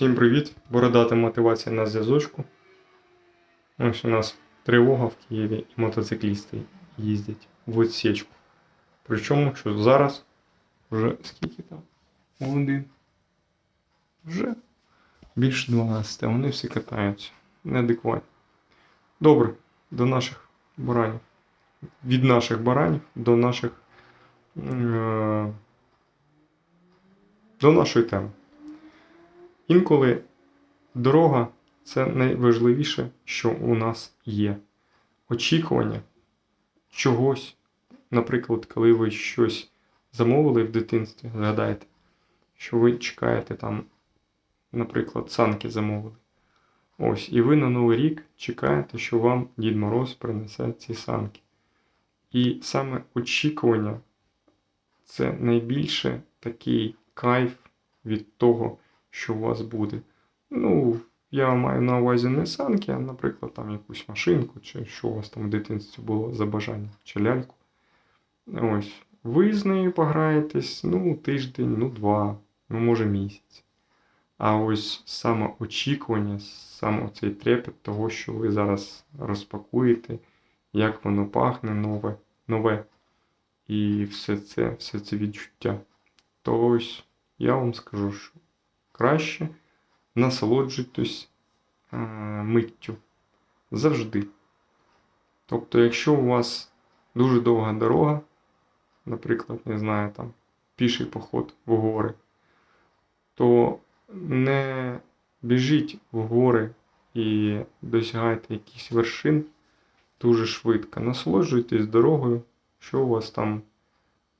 Всім привіт! Бородата мотивація на зв'язочку. Ось у нас тривога в Києві і мотоциклісти їздять в відсічку. Причому, що зараз вже скільки там? Один. Вже більше 12. Вони всі катаються. Неадекватні. Добре, до наших баранів. Від наших баранів до наших. Е- до нашої теми. Інколи дорога це найважливіше, що у нас є. Очікування чогось, наприклад, коли ви щось замовили в дитинстві, згадайте, що ви чекаєте там, наприклад, санки замовили. Ось, і ви на Новий рік чекаєте, що вам Дід Мороз принесе ці санки. І саме очікування це найбільше такий кайф від того, що у вас буде. Ну, я маю на увазі не санки, а, наприклад, там якусь машинку, чи що у вас там в дитинстві було за бажання, чи ляльку. Ось. Ви з нею пограєтесь, ну, тиждень, ну, два, ну, може місяць. А ось саме очікування, саме цей трепет того, що ви зараз розпакуєте, як воно пахне нове, нове. І все це, все це відчуття. То ось я вам скажу, що краще насолоджуйтесь е, миттю завжди. Тобто, якщо у вас дуже довга дорога, наприклад, не знаю, там піший поход в гори, то не біжіть в гори і досягайте якихось вершин дуже швидко. Насолоджуйтесь дорогою, що у вас там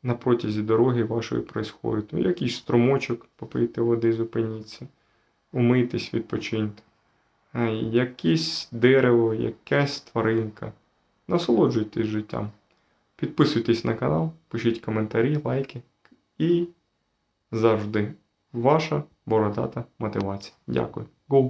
на протязі дороги вашої происходить. Ну, якийсь струмочок, попийте води, зупиніться, умийтесь, відпочиньте. А, Якесь дерево, якась тваринка. Насолоджуйтесь життям. Підписуйтесь на канал, пишіть коментарі, лайки. І завжди ваша бородата мотивація. Дякую. Go!